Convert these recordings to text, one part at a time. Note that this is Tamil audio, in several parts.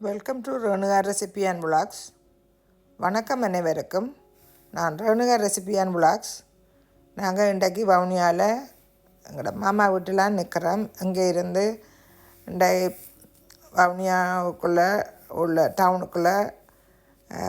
Welcome to Renuka recipe and vlogs வணக்கம் அனைவருக்கும். நான் ரேணுகா ரெசிபி அண்ட் புலாக்ஸ் நாங்கள் இன்றைக்கு வவுனியாவில் எங்களோட மாமா வீட்டிலாம் நிற்கிறோம் அங்கே இருந்து இன்றை வவுனியாவுக்குள்ளே உள்ள டவுனுக்குள்ளே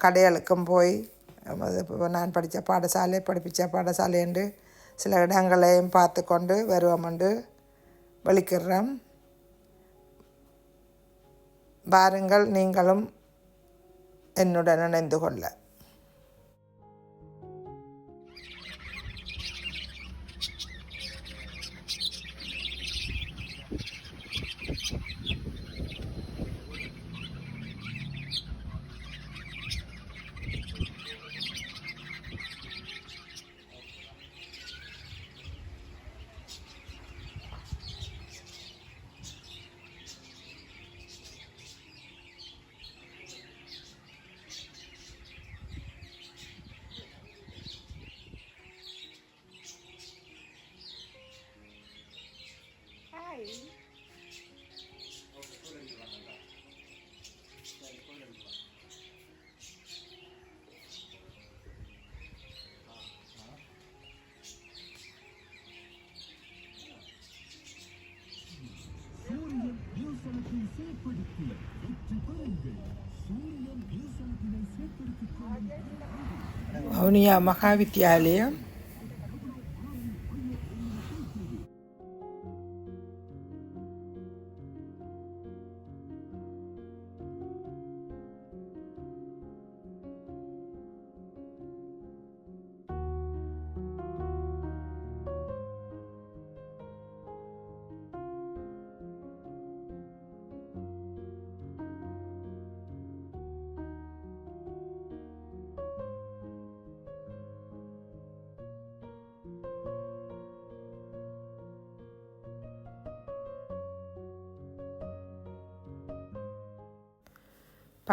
கடைகளுக்கும் போய் அது இப்போ நான் படித்த பாடசாலை படிப்பித்த பாடசாலைண்டு சில இடங்களையும் பார்த்து கொண்டு வருவோம்ண்டு வெளிக்கிறோம் வாருங்கள் நீங்களும் என்னுடன் இணைந்து கொள்ள. வவுனியா மகாவித்யாலயம்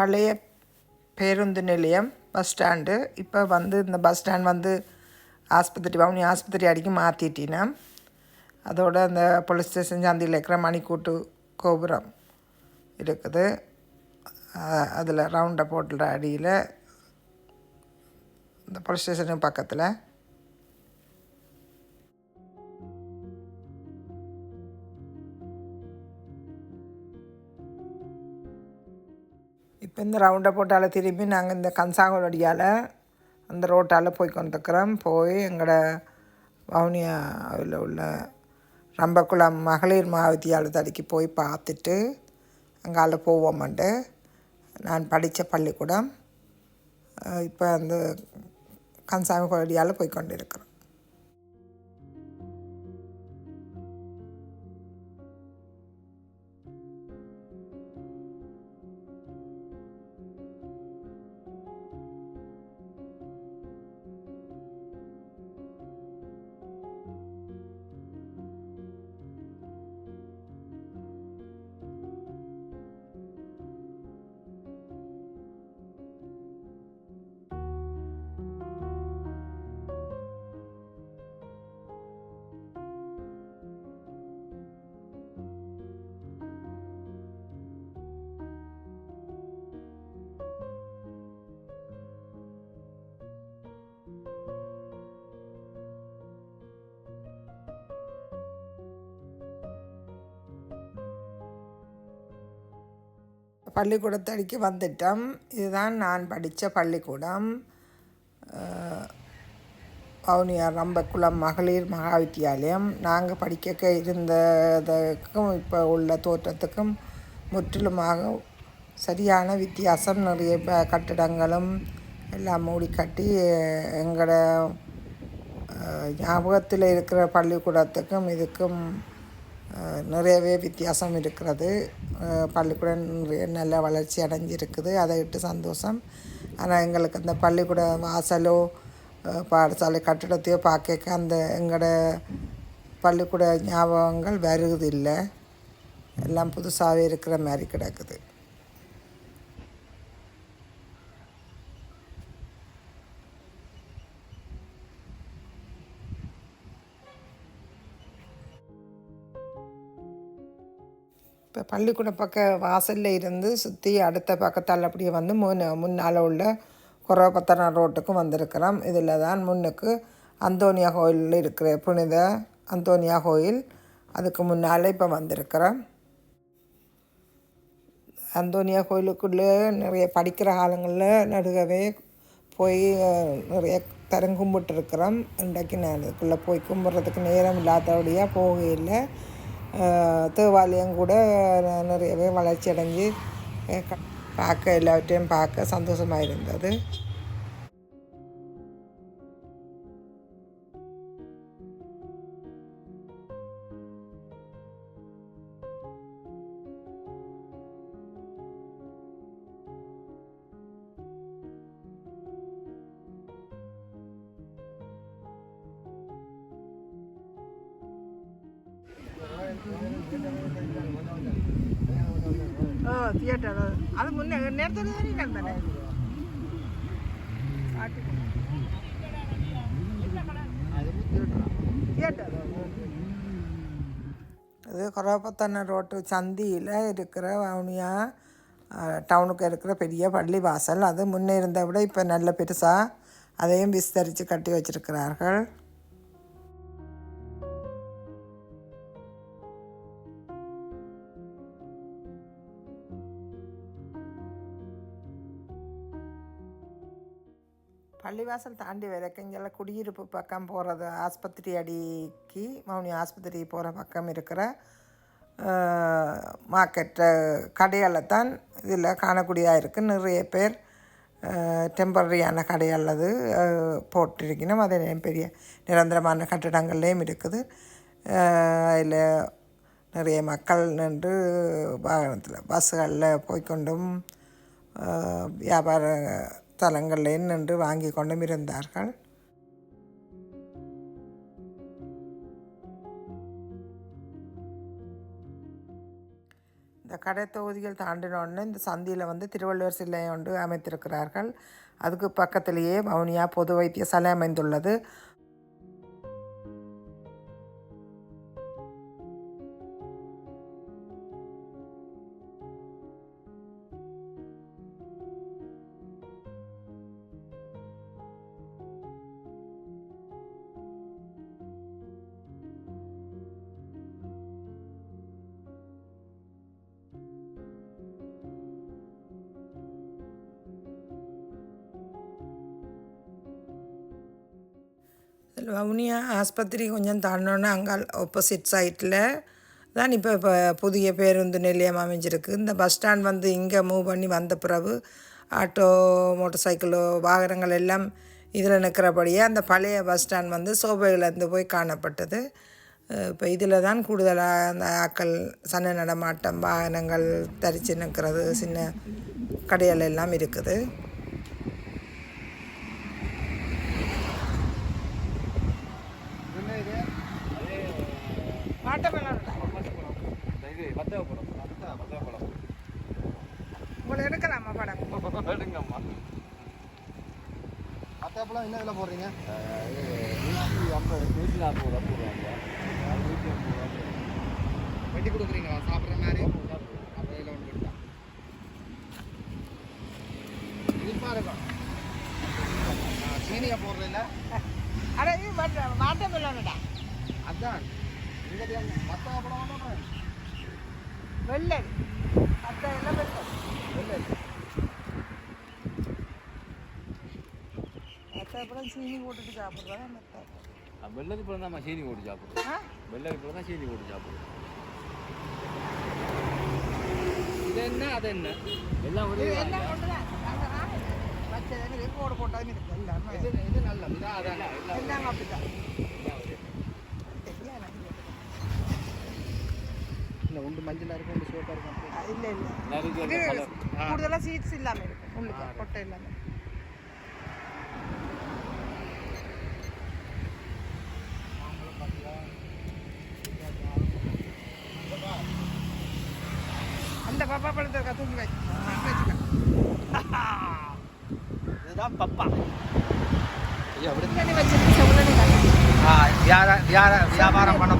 பழைய பேருந்து நிலையம் பஸ் ஸ்டாண்டு இப்போ வந்து இந்த பஸ் ஸ்டாண்ட் வந்து ஆஸ்பத்திரி வவுனி ஆஸ்பத்திரி அடிக்கும் மாற்றிட்டினா அதோட அந்த போலீஸ் ஸ்டேஷன் சந்தியில் இருக்கிற மணிக்கூட்டு கோபுரம் இருக்குது. அதில் ரவுண்டை போட்டுற அடியில் இந்த போலீஸ் ஸ்டேஷனுக்கு பக்கத்தில் இப்போ இந்த ரவுண்டை போட்டால் திரும்பி நாங்கள் இந்த கன்சாங்கோடியால் அந்த ரோட்டால் போய் கொண்டுக்கிறோம் போய் எங்களோட வவுனியாவில் உள்ள ரம்பக்குளம் மகளிர் மகாவித்தியாலயத்தடிக்கு போய் பார்த்துட்டு அங்கால போவோம்ண்டு. நான் படித்த பள்ளிக்கூடம் இப்போ அந்த கன்சாமி கோடியால் போய் கொண்டிருக்கிறோம். பள்ளிக்கூடத்தடிக்கு வந்துட்டோம். இதுதான் நான் படித்த பள்ளிக்கூடம். பவுனியார் ரம்பக்குளம் மகளிர் மகாவித்தியாலயம். நாங்கள் படிக்க இருந்ததுக்கும் இப்போ உள்ள தோற்றத்துக்கும் முற்றிலுமாக சரியான வித்தியாசம். நிறைய கட்டிடங்களும் எல்லாம் மூடி கட்டி எங்களோட ஞாபகத்தில் இருக்கிற பள்ளிக்கூடத்துக்கும் இதுக்கும் நிறையவே வித்தியாசம் இருக்கிறது. பள்ளிக்கூடம் நிறைய நல்ல வளர்ச்சி அடைஞ்சிருக்குது. அதை விட்டு சந்தோஷம். ஆனால் எங்களுக்கு அந்த பள்ளிக்கூட வாசலோ பாடசாலை கட்டிடத்தையோ பார்க்க அந்த எங்களோட பள்ளிக்கூட ஞாபகங்கள் வருவதில்லை. எல்லாம் புதுசாகவே இருக்கிற மாதிரி கிடக்குது. இப்போ பள்ளிக்கூட பக்க வாசலில் இருந்து சுற்றி அடுத்த பக்கத்தால் அப்படியே வந்து முன் முன்னால் உள்ள குறவப்பத்தனா ரோட்டுக்கும் வந்திருக்கிறோம். இதில் தான் முன்னுக்கு அந்தோனியா கோயில் இருக்கிற புனித அந்தோனியா கோயில். அதுக்கு முன்னால் இப்போ வந்திருக்கிறோம். அந்தோனியா கோயிலுக்குள்ளே நிறைய படிக்கிற காலங்களில் நடுகவே போய் நிறைய தரம் கும்பிட்டுருக்குறோம். இன்றைக்கு நான் அதுக்குள்ளே போய் கும்பிட்றதுக்கு நேரம் இல்லாதபடியாக போகையில் தேவாலயம் கூட நிறையவே வளர்ச்சி அடைஞ்சு பார்க்க எல்லாவற்றையும் பார்க்க சந்தோஷமாக இருந்தது இது அது ரோட்டு சந்தியில் இருக்கிற வவுனியா டவுனுக்கு இருக்கிற பெரிய பள்ளி வாசல் அது முன்னே இருந்த விட இப்போ நல்ல பெருசாக அதையும் விஸ்தரித்து கட்டி வச்சிருக்கிறார்கள் பள்ளிவாசல் தாண்டி வரைக்கும் இங்கே குடியிருப்பு பக்கம் போகிறது ஆஸ்பத்திரி அடிக்கு மௌனி ஆஸ்பத்திரி போகிற பக்கம் இருக்கிற மார்க்கெட்டு கடையால் தான் இதில் காணக்கூடியதாக இருக்குது நிறைய பேர் டெம்பரரியான கடை அல்லது போட்டிருக்கணும். அதே பெரிய நிரந்தரமான கட்டிடங்கள்லேயும் இருக்குது. அதில் நிறைய மக்கள் நின்று வாகனத்தில் பஸ்ஸுகளில் போய்க்கொண்டும் வியாபார தலங்களில் நின்று வாங்கி கொண்டும் இருந்தார்கள். இந்த கடை தொகுதிகள் தாண்டினோடனே இந்த சந்தியில் வந்து திருவள்ளுவர் சிலை ஒன்று அமைத்திருக்கிறார்கள். அதுக்கு பக்கத்திலேயே வவுனியா பொது வைத்தியசாலை அமைந்துள்ளது. வவுனியா ஆஸ்பத்திரி கொஞ்சம் தாண்டோன்னா அங்கால் ஆப்போசிட் சைட்டில் தான் இப்போ இப்போ புதிய பேருந்து நிலையம் அமைஞ்சிருக்கு. இந்த பஸ் ஸ்டாண்ட் வந்து இங்கே மூவ் பண்ணி வந்த பிறகு ஆட்டோ மோட்டர் சைக்கிளோ வாகனங்கள் எல்லாம் இதில் நிற்கிறபடியே அந்த பழைய பஸ் ஸ்டாண்ட் வந்து சோபையிலேருந்து போய் காணப்பட்டது. இப்போ இதில் தான் கூடுதலாக அந்த ஆக்கள் சன நடமாட்டம் வாகனங்கள் தரிச்சு நிற்கிறது சின்ன கடைகள் எல்லாம் இருக்குது இது வத்தவ படம் வத்தவ படம் உங்களை எடுக்கலாமா படம் எடுங்கம்மா அத்தாப்பழம் என்ன விலை போடுறீங்க நூற்றி ஐம்பது நூற்றி நாற்பது ரூபா போடுவாங்க நூற்றி ஐம்பது ரூபா வெட்டி கொடுக்குறீங்களா சாப்பிட்ற மாதிரி அப்போ இதில் ஒன்று விட்டா இனிப்பாக இருக்கும் சீனியை போடுறதில்ல அட இது வாட்டர் மெலோனடா அதான். வெள்ளை மற்ற எல்லாம் வெள்ளை மற்ற சீனி போட்டுட்டு சாப்பிட்றதா மற்ற வெள்ளரி பழம் தான் சீனி போட்டு சாப்பிடுவோம் ஆ? வெள்ளரி பழம் தான் சீனி போட்டு சாப்பிடுவோம் இது என்ன அது என்ன? எல்லாம் ஒரே கொண்டுதான் வச்சது ரெக்கோடு போட்டதுன்னு இருக்கு எல்லாமே இது நல்ல எல்லாம் அப்படிதான். இல்லை உண்டு மஞ்சளாக இருக்கும் உண்டு சிவப்பாக இருக்கும் இல்லை. இல்லை கூடுதலாக சீட்ஸ் இல்லாமல் இருக்கும் உள்ளுக்கு கொட்டை இல்லாமல் அந்த பாப்பா பழத்தை தூக்கி வை வச்சுக்க இதுதான் பப்பா ஐயா அப்படி செவ்வளனி வச்சிருக்கு செவ்வளனி ஆ வியாபார வியாபார வியாபாரம் பண்ண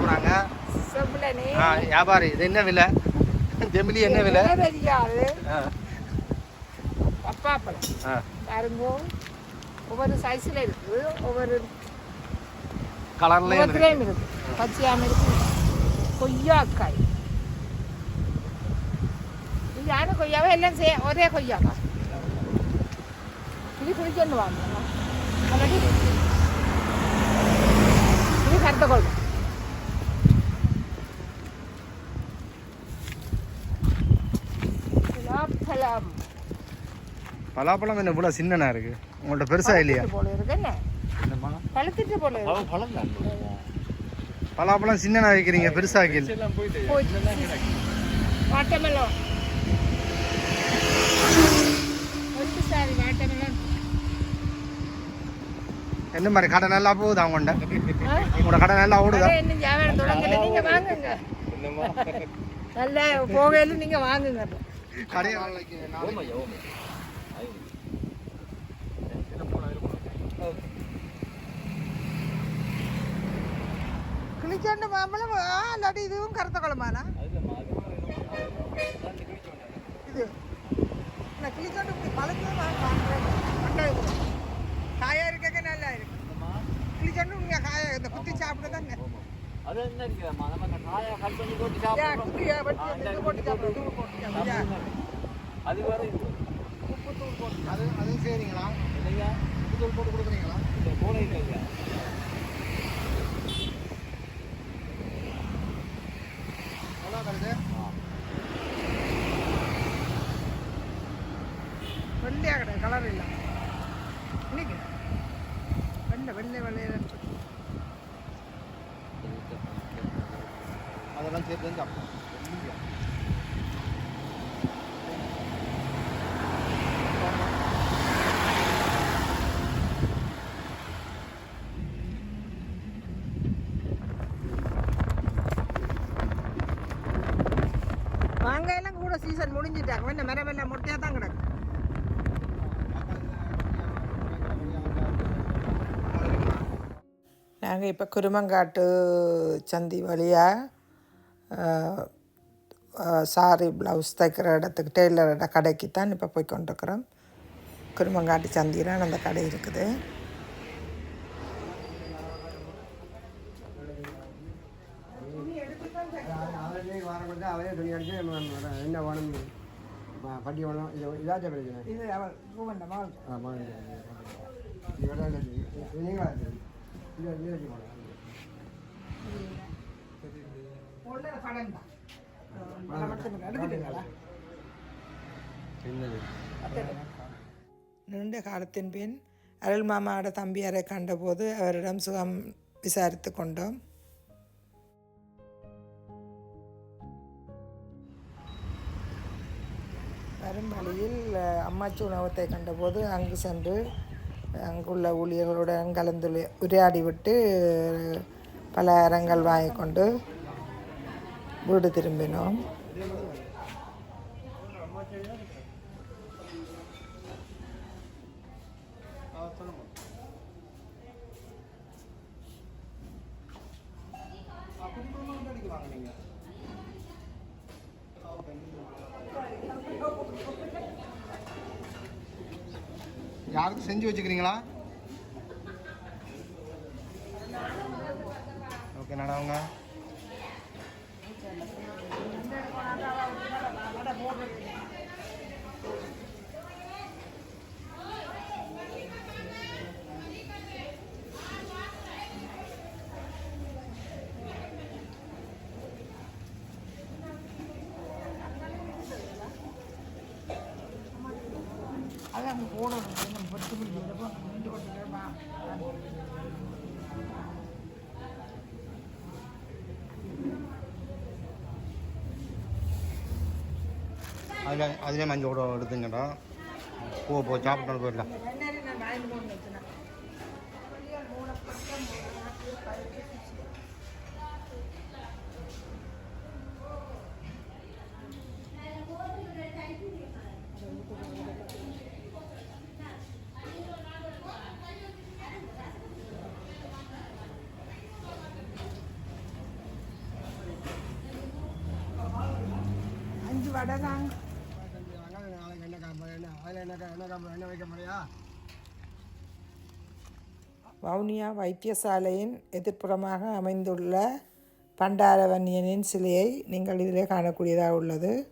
ஆ வியாபாரி இது என்ன விலை? ஜெமிலி என்ன விலை? பப்பாப்பழம் ஆ. பாருங்க. ஒவ்வொரு சைஸில் இருக்குது ஒவ்வொரு கலர்லேயும் இருக்கு. இருக்கு. பச்சையாம இருக்கு. கொய்யாக்காய். யாரும் கொய்யாவா? எல்லாம் சே ஒரே கொய்யாவா? இது குளிச்சொன்று வாங்க இது கருத்த கொள்ளும் பலாப்பழம் பலாப்பழம் என்ன இவ்வளோ சின்னனா இருக்கு உங்கள்ட்ட பெருசா இல்லையா போல இருக்கு என்ன என்னம்மா பழுத்துட்டு போல பலாப்பழம் சின்னனா வைக்கிறீங்க பெருசா வைக்கல வாட்டமெலன் என்ன மாதிரி கடை நல்லா போகுது அவங்கள்ட்ட? உங்களோட கடை நல்லா ஓடுதா இன்னும் வியாபாரம் தொடங்கல நீங்க வாங்குங்க நல்ல போகையில நீங்க வாங்குங்க. கடையை கிளிச்சொண்டு மாம்பழம் இல்லாட்டி இதுவும் கருத்த குழம்பானா இது கிளிச்சொண்டு இப்படி பழுத்து வாங்குறேன் காயா இருக்க நல்லா இருக்கு உங்க காய இந்த குத்தி சாப்பிட தாங்க அது என்ன இருக்குதாம்மா நம்ம காயை கட் பண்ணி போட்டு குட்டியை வெட்டி சாப்பிடுறோம் போட்டு? அது வேற உப்பு தூள் போட்டு அது அதுவும் செய்றீங்களா? இல்லையா தூள் போட்டு கொடுக்குறீங்களா? இந்த கோலை இல்லையா வெண்ணெய் மரம் எல்லாம் மொட்டையாக தான் கிடக்கு. நாங்கள் இப்போ குருமங்காட்டு சந்தி வழியாக சாரி ப்ளவுஸ் தைக்கிற இடத்துக்கு டெய்லரோட கடைக்கு தான் இப்போ போய் கொண்டிருக்கிறோம். குருமங்காட்டு சந்தியில் அந்த கடை இருக்குது. அவரே துணி அடிச்சு என்ன வேணும்? பட்டி வேணும் இது இதாச்சும் பிரச்சனை இது அவள் பூவண்டமாக ஆ வாங்க இவரா நீங்களா இது இது படம் தான் நீண்ட காலத்தின் பின் அருள் மாமாவோட தம்பியாரை கண்டபோது அவரிடம் சுகம் விசாரித்து கொண்டோம் வரும் அம்மாச்சி உணவகத்தை கண்டபோது அங்கு சென்று அங்குள்ள ஊழியர்களுடன் கலந்து உரையாடிவிட்டு பலகாரங்கள் வாங்கி கொண்டு வீடு திரும்பினோம். யாருக்கும் செஞ்சு வச்சுக்கிறீங்களா? ஓகே நடவங்க அதான் போடணும் நம்ம பத்து மணிக்கு ரெண்டு கொண்டு அதில் அதிலே மஞ்சள் கூட எடுத்துங்கடா. போ போ சாப்பிட்டு போயிடலாம். என்ன என்ன அதில் என்ன என்ன என்ன வைக்க முடியா வவுனியா வைத்தியசாலையின் எதிர்ப்புறமாக அமைந்துள்ள பண்டாரவன்யனின் சிலையை நீங்கள் இதிலே காணக்கூடியதாக உள்ளது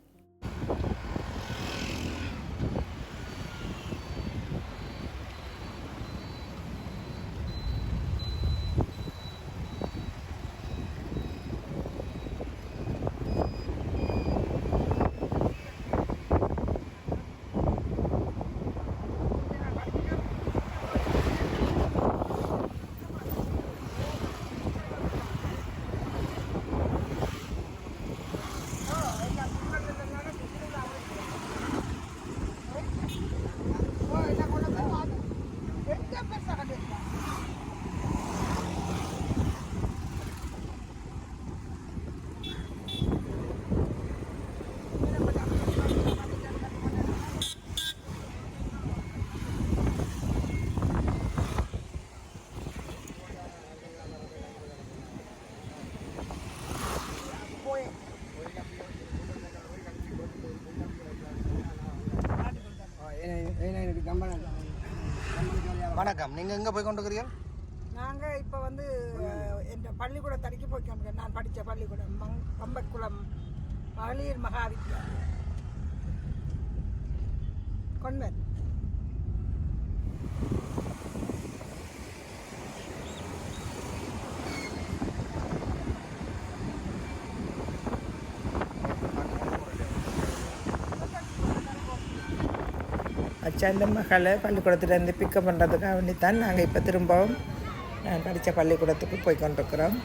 எனக்கு கம்பளம் வணக்கம் நீங்கள் எங்கே போய் கொண்டிருக்கிறீர்கள் நாங்கள் இப்போ வந்து என் பள்ளிக்கூடம் தடுக்கி போய்க்கோங்க நான் படித்த பள்ளிக்கூடம். மங் கம்பக்குளம் மகளிர் மகாவித்யாலயம். கொன்வென்ட் செல்ல மகளை பள்ளிக்கூடத்துலேருந்து பிக்கப் பண்ணுறதுக்காக வேண்டி தான் நாங்கள் இப்போ திரும்பவும் நான் படித்த பள்ளிக்கூடத்துக்கு போய் கொண்டிருக்கிறோம்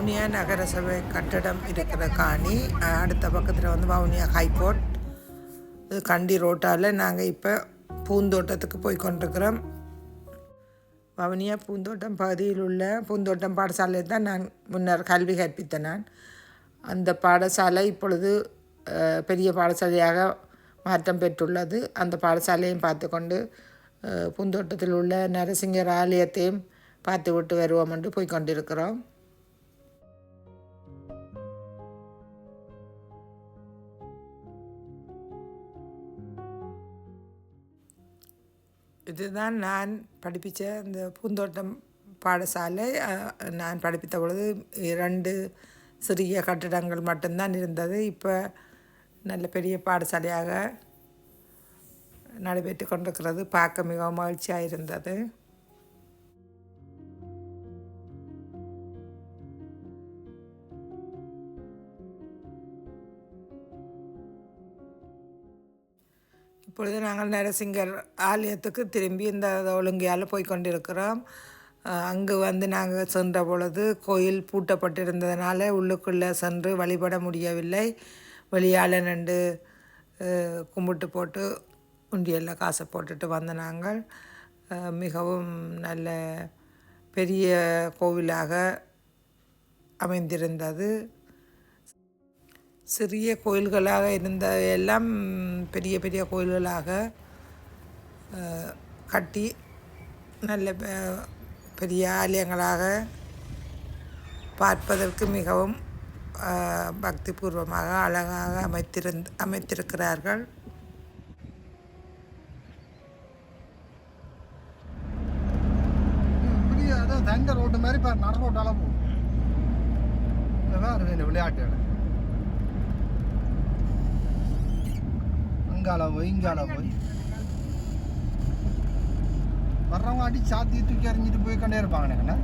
வவுனியா நகரசபை கட்டடம் இருக்கிற காணி அடுத்த பக்கத்தில் வந்து வவுனியா ஹைகோர்ட். இது கண்டி ரோட்டால் நாங்கள் இப்போ பூந்தோட்டத்துக்கு போய் கொண்டிருக்கிறோம். வவுனியா பூந்தோட்டம் பகுதியில் உள்ள பூந்தோட்டம் பாடசாலையில் தான் நான் முன்னர் கல்வி கற்பித்தேன் நான். அந்த பாடசாலை இப்பொழுது பெரிய பாடசாலையாக மாற்றம் பெற்றுள்ளது. அந்த பாடசாலையும் பார்த்து கொண்டு பூந்தோட்டத்தில் உள்ள நரசிங்கர் ஆலயத்தையும் பார்த்து விட்டு வருவோம் என்று போய் கொண்டிருக்கிறோம். இதுதான் நான் படிப்பித்த இந்த பூந்தோட்டம் பாடசாலை. நான் படிப்பித்த பொழுது இரண்டு சிறிய கட்டிடங்கள் மட்டும்தான் இருந்தது. இப்போ நல்ல பெரிய பாடசாலையாக நடைபெற்று கொண்டிருக்கிறது. பார்க்க மிகவும் மகிழ்ச்சியாக இருந்தது. இப்பொழுது நாங்கள் நரசிங்கர் ஆலயத்துக்கு திரும்பி இந்த ஒழுங்கையால் போய் கொண்டிருக்கிறோம் அங்கு வந்து நாங்கள் சென்ற பொழுது கோயில் பூட்டப்பட்டிருந்ததுனால உள்ளுக்குள்ளே சென்று வழிபட முடியவில்லை. வெளியால் நின்று கும்பிட்டு போட்டு உண்டியலில் காசை போட்டுட்டு வந்த நாங்கள். மிகவும் நல்ல பெரிய கோவிலாக அமைந்திருந்தது. சிறிய கோயில்களாக இருந்த எல்லாம் பெரிய பெரிய கோயில்களாக கட்டி நல்ல பெ- பெரிய ஆலயங்களாக பார்ப்பதற்கு மிகவும் பக்தி பக்திபூர்வமாக அழகாக அமைத்திருந்த அமைத்திருக்கிறார்கள். தங்க ரோட்டு மாதிரி இப்போ நட ரோட்டால போகும் விளையாட்டு அங்கால போய் இங்கால போய். வர்றவங்க அடி சாத்தி தூக்கி அறிஞ்சிட்டு போய் கொண்டே இருப்பாங்க என்ன?